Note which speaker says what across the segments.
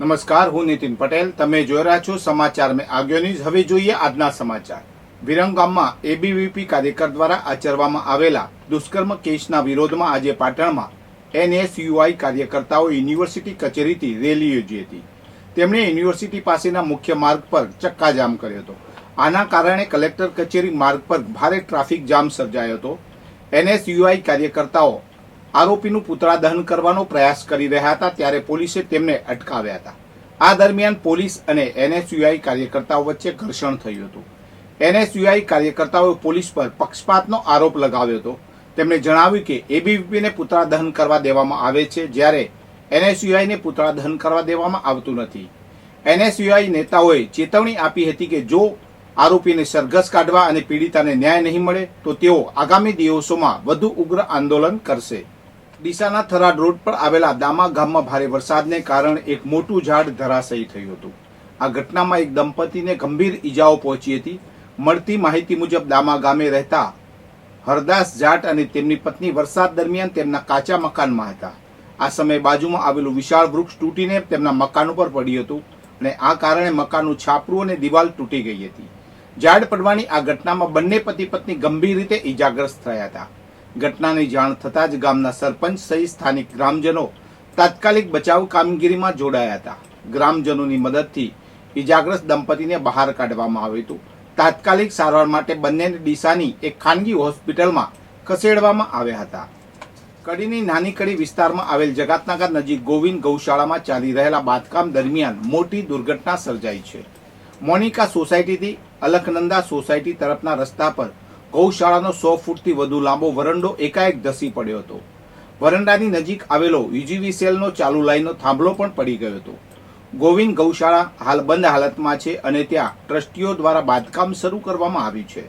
Speaker 1: નમસ્કાર, હું નીતિન પટેલ. તમે જોઈ રહ્યા છો સમાચાર મેં આગળ ન્યૂઝ હવે જોઈએ આજના સમાચાર. વિરંગામમાં એબીવીપી કાર્યકર દ્વારા આચરવામાં આવેલા દુષ્કર્મ કેસના વિરોધમાં આજે પાટણમાં એનએસયુઆઈ કાર્યકર્તાઓ યુનિવર્સિટી કચેરીથી રેલી યોજી હતી. તેમણે યુનિવર્સિટી પાસેના મુખ્ય માર્ગ પર ચક્કાજામ કર્યો હતો. આના કારણે કલેક્ટર કચેરી માર્ગ પર ભારે ટ્રાફિક જામ સર્જાયો હતો. એનએસયુઆઈ કાર્યકર્તાઓ આરોપીનું પુતળા દહન કરવાનો પ્રયાસ કરી રહ્યા હતા ત્યારે પોલીસે તેમને અટકાવ્યા હતા. આ દરમિયાન પોલીસ અને એનએસયુઆઈ કાર્યકર્તાઓ વચ્ચે ઘર્ષણ થયું હતું. એનએસયુઆઈ કાર્યકર્તાઓએ પોલીસ પર પક્ષપાતનો આરોપ લગાવ્યો હતો. તેમણે જણાવ્યું કે એબીવીપીને પુતળા દહન કરવા દેવામાં આવે છે જ્યારે એનએસયુઆઈને પુતળા દહન કરવા દેવામાં આવતું નથી. એનએસયુઆઈ નેતાઓએ ચેતવણી આપી હતી કે જો આરોપીને સરઘસ કાઢવા અને પીડિતાને ન્યાય નહીં મળે, તો તેઓ આગામી દિવસોમાં વધુ ઉગ્ર આંદોલન કરશે. ડીસાના થરાદ રોડ પર આવેલા દામા ગામમાં ભારે વરસાદને કારણે એક મોટું ઝાડ ધરાશયી થયું હતું. આ ઘટનામાં એક દંપતીને ગંભીર ઈજાઓ પહોંચી હતી. મળતી માહિતી મુજબ દામા ગામે રહેતા હરદાસ જાટ અને તેમની પત્ની વરસાદ દરમિયાન તેમના કાચા મકાનમાં હતા. આ સમયે બાજુમાં આવેલું વિશાળ વૃક્ષ તૂટીને તેમના મકાન ઉપર પડ્યું હતું અને આ કારણે મકાનનું છાપરું અને દિવાલ તૂટી ગઈ હતી. ઝાડ પડવાની આ ઘટનામાં બંને પતિ પત્ની ગંભીર રીતે ઈજાગ્રસ્ત થયા હતા. ઘટનાની જાણ થતાં જ ગામના સરપંચ સહિત સ્થાનિક ગ્રામજનો તાત્કાલિક બચાવ કામગીરીમાં જોડાયા હતા. ગ્રામજનોની મદદથી ઈજાગ્રસ્ત દંપતીને બહાર કાઢવામાં આવ્યું હતું. તાત્કાલિક સારવાર માટે બંનેને ડીસાની એક ખાનગી હોસ્પિટલમાં ખસેડવામાં આવ્યા હતા. કડીની નાની કડી વિસ્તારમાં આવેલ જગાતનગર નજીક ગોવિંદ ગૌશાળામાં ચાલી રહેલા બાંધકામ દરમિયાન મોટી દુર્ઘટના સર્જાઈ છે. મોનિકા સોસાયટીથી અલખનંદા સોસાયટી તરફના રસ્તા પર ગૌશાળાનો સો ફૂટથી વધુ લાંબો વરંડો એકાએક ધસી પડ્યો હતો. વરંડાની નજીક આવેલો યુજીવીસીએલનો ચાલુ લાઈનનો થાંભલો પણ પડી ગયો હતો. ગોવિંદ ગૌશાળા હાલ બંધ હાલતમાં છે અને ત્યાં ટ્રસ્ટીઓ દ્વારા બાંધકામ શરૂ કરવામાં આવ્યું છે.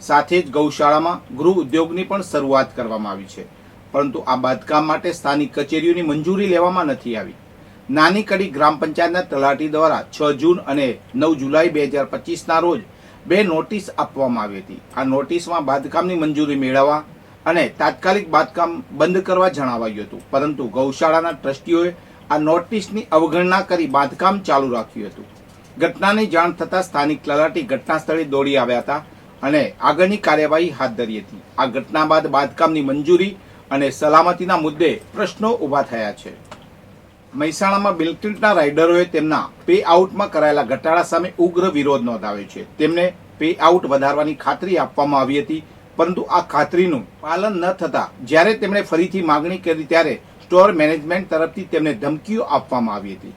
Speaker 1: સાથે જ ગૌશાળામાં ગૃહ ઉદ્યોગની પણ શરૂઆત કરવામાં આવી છે. પરંતુ આ બાંધકામ માટે સ્થાનિક કચેરીઓની મંજૂરી લેવામાં નથી આવી. નાની કડી ગ્રામ પંચાયતના તલાટી દ્વારા છ જૂન અને નવ જુલાઈ બે હજાર પચીસના રોજ બે નોટિસ આપવામાં આવી હતી. આ નોટિસમાં બાંધકામની મંજૂરી મેળવવા અને તાત્કાલિક બાંધકામ બંધ કરવા જણાવાયું હતું. પરંતુ ગૌશાળાના ટ્રસ્ટીઓએ આ નોટિસની અવગણના કરી બાંધકામ ચાલુ રાખ્યું હતું. ઘટનાની જાણ થતાં સ્થાનિક તલાટી ઘટના સ્થળે દોડી આવ્યા હતા અને આગળની કાર્યવાહી હાથ ધરી હતી. આ ઘટના બાદ બાંધકામની મંજૂરી અને સલામતીના મુદ્દે પ્રશ્નો ઊભા થયા છે. મહેસાણામાં બિલકિટના રાઇડરોએ તેમના પે આઉટમાં કરાયેલા ઘટાડા સામે ઉગ્ર વિરોધ નોંધાવ્યો છે. તેમને પે આઉટ વધારવાની ખાતરી આપવામાં આવી હતી, પરંતુ આ ખાતરીનું પાલન ન થતા જ્યારે તેમણે ફરીથી માગણી કરી ત્યારે સ્ટોર મેનેજમેન્ટ તરફથી તેમને ધમકીઓ આપવામાં આવી હતી.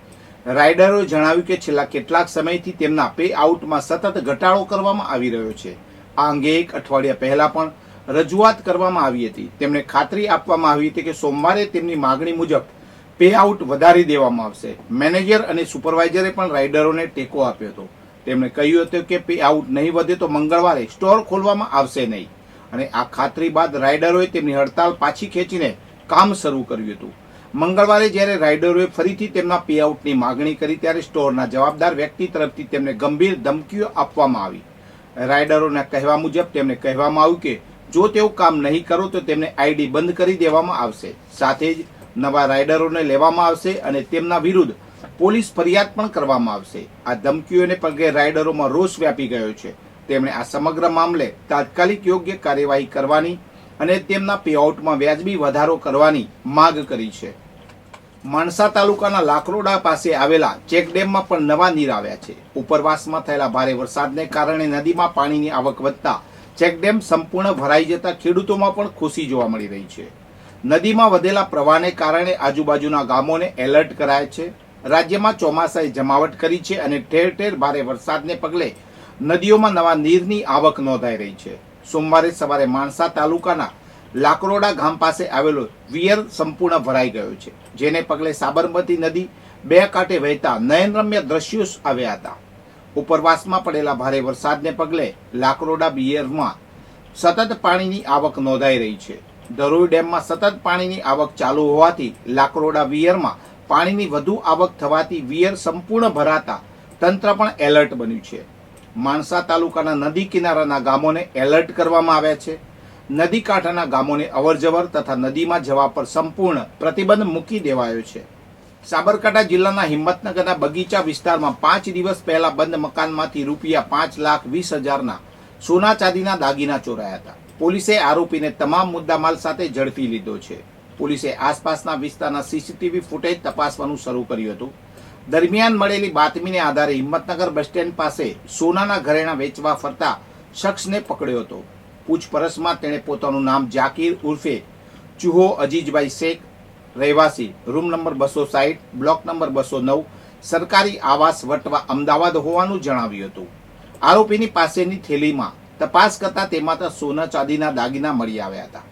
Speaker 1: રાઇડરોએ જણાવ્યું કે છેલ્લા કેટલાક સમયથી તેમના પે આઉટમાં સતત ઘટાડો કરવામાં આવી રહ્યો છે. આ અંગે એક અઠવાડિયા પહેલા પણ રજૂઆત કરવામાં આવી હતી. તેમને ખાતરી આપવામાં આવી હતી કે સોમવારે તેમની માગણી મુજબ પે આઉટ વધારી દેવામાં આવશે. મેનેજર અને સુપરવાઇઝરે પણ રાઇડરોને ટેકો આપ્યો હતો. તેમણે કહ્યું હતું કે પે આઉટ નહીં વધે તો મંગળવારે સ્ટોર ખોલવામાં આવશે નહીં. અને આ ખાતરી બાદ રાઇડરોએ તેમની હડતાલ પાછી ખેંચીને કામ શરૂ કર્યું હતું. મંગળવારે જ્યારે રાઇડરોએ ફરીથી તેમના પે આઉટની માગણી કરી ત્યારે સ્ટોરના જવાબદાર વ્યક્તિ તરફથી તેમને ગંભીર ધમકીઓ આપવામાં આવી. રાઇડરોના કહેવા મુજબ તેમને કહેવામાં આવ્યું કે, જો તેઓ કામ નહીં કરો તો તેમને આઈડી બંધ કરી દેવામાં આવશે. સાથે જ નવા રાઇડરોને લેવામાં આવશે અને તેમના વિરુદ્ધ પોલીસ ફરિયાદ પણ કરવામાં આવશે. આ ધમકીઓને પગલે રાઇડરોમાં રોષ વ્યાપી ગયો છે. તેમણે આ સમગ્ર મામલે તાત્કાલિક યોગ્ય કાર્યવાહી કરવાની અને તેમના પેઆઉટમાં વ્યાજબી વધારો કરવાની માગ કરી છે. માણસા તાલુકાના લાકરોડા પાસે આવેલા ચેકડેમમાં પણ નવા નીર આવ્યા છે. ઉપરવાસમાં થયેલા ભારે વરસાદને કારણે નદીમાં પાણીની આવક વધતા ચેકડેમ સંપૂર્ણ ભરાઈ જતા ખેડૂતોમાં પણ ખુશી જોવા મળી રહી છે. નદીમાં વધેલા પ્રવાહને કારણે આજુબાજુના ગામોને એલર્ટ કરાયા છે. રાજ્યમાં ચોમાસાએ જમાવટ કરી છે અને ઠેર ઠેર ભારે વરસાદને પગલે નદીઓમાં નવા નીરની આવક નોંધાઈ રહી છે. સોમવારે સવારે માણસા તાલુકાના લાકરોડા ગામ પાસે આવેલો વિયર સંપૂર્ણ ભરાઈ ગયો છે, જેને પગલે સાબરમતી નદી બે કાંઠે વહેતા નયનરમ્ય દ્રશ્યો આવ્યા હતા. ઉપરવાસમાં પડેલા ભારે વરસાદને પગલે લાકરોડા બિયરમાં સતત પાણીની આવક નોંધાઈ રહી છે. ધરોઈ ડેમમાં સતત પાણીની આવક ચાલુ હોવાથી લાકરોડા વિયરમાં પાણીની વધુ આવક થવાથી વિયર સંપૂર્ણ ભરાતા તંત્ર પણ એલર્ટ બન્યું છે. માણસા તાલુકાના નદી કિનારાના ગામોને એલર્ટ કરવામાં આવ્યા છે. નદી કાંઠાના ગામોને અવરજવર તથા નદીમાં જવા પર સંપૂર્ણ પ્રતિબંધ મૂકી દેવાયો છે. સાબરકાંઠા જિલ્લાના હિંમતનગરના બગીચા વિસ્તારમાં પાંચ દિવસ પહેલા બંધ મકાનમાંથી રૂપિયા પાંચ લાખ વીસ હજારના સોના ચાંદીના દાગીના ચોરાયા હતા. પોલીસે આરોપીને તમામ મુદ્દામાલ સાથે ઝડપી લીધો છે. પોલીસે આસપાસના વિસ્તારના સીસીટીવી ફૂટેજ તપાસવાનું શરૂ કર્યું હતું. દરમિયાન મળેલી બાતમીને આધારે હિંમતનગર બસ સ્ટેન્ડ પાસે સોનાના ઘરેણા વેચવા ફરતા શખ્સને પકડ્યો હતો. પૂછપરછમાં તેણે પોતાનું નામ જાકીર ઉર્ફે ચુહો અજીજભાઈ શેખ, રહેવાસી, રૂમ નંબર બસો સાહીઠ બ્લોક નંબર બસો નવ, સરકારી આવાસ વટવા અમદાવાદ હોવાનું જણાવ્યું હતું. આરોપીની પાસેની થેલીમાં તપાસ કરતા તેમાં સોના ચાંદીના દાગીના મળી આવ્યા હતા.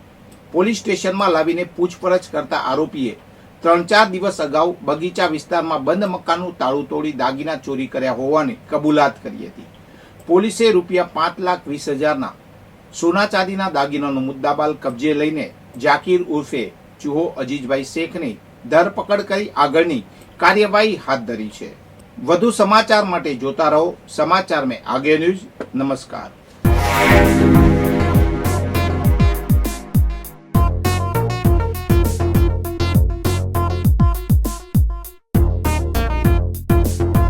Speaker 1: પોલીસ સ્ટેશનમાં લાવીને પૂછપરછ કરતા આરોપીએ ત્રણ ચાર દિવસ અગાઉ બગીચા વિસ્તારમાં બંધ મકાનનું તાળું તોડી દાગીના ચોરી કર્યા હોવાની કબૂલાત કરી હતી. પોલીસે રૂપિયા પાંચ લાખ વીસ હજારના સોના ચાંદીના દાગીનાનો મુદ્દાબાલ કબજે લઈને જાકીર ઉર્ફે ચુહો અજીજભાઈ શેખની ધરપકડ કરી આગળની કાર્યવાહી હાથ ધરી છે. વધુ સમાચાર માટે જોતા રહો સમાચાર મેં આગે ન્યૂઝ. નમસ્કાર. Thank you.